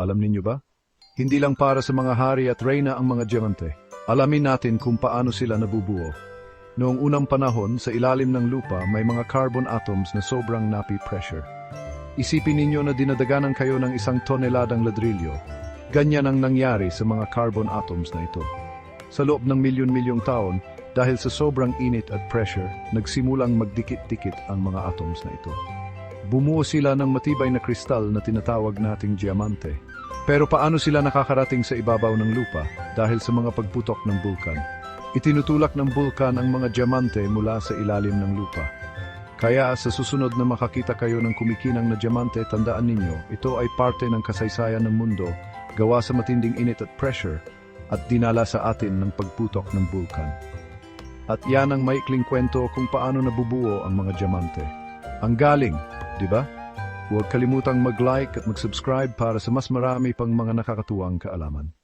Alam ninyo ba? Hindi lang para sa mga hari at reyna ang mga diamante. Alamin natin kung paano sila nabubuo. Noong unang panahon, sa ilalim ng lupa, may mga carbon atoms na sobrang napi pressure. Isipin ninyo na dinadaganan kayo ng isang toneladang ladrilyo. Ganyan ang nangyari sa mga carbon atoms na ito. Sa loob ng milyon-milyong taon, dahil sa sobrang init at pressure, nagsimulang magdikit-dikit ang mga atoms na ito. Bumuo sila ng matibay na kristal na tinatawag nating diamante. Pero paano sila nakakarating sa ibabaw ng lupa dahil sa mga pagputok ng bulkan? Itinutulak ng bulkan ang mga diamante mula sa ilalim ng lupa. Kaya sa susunod na makakita kayo ng kumikinang na diamante, tandaan ninyo, ito ay parte ng kasaysayan ng mundo gawa sa matinding init at pressure at dinala sa atin ng pagputok ng bulkan. At yan ang maikling kwento kung paano nabubuo ang mga diamante. Ang galing, di ba? Huwag kalimutang mag-like at mag-subscribe para sa mas marami pang mga nakakatuwang kaalaman.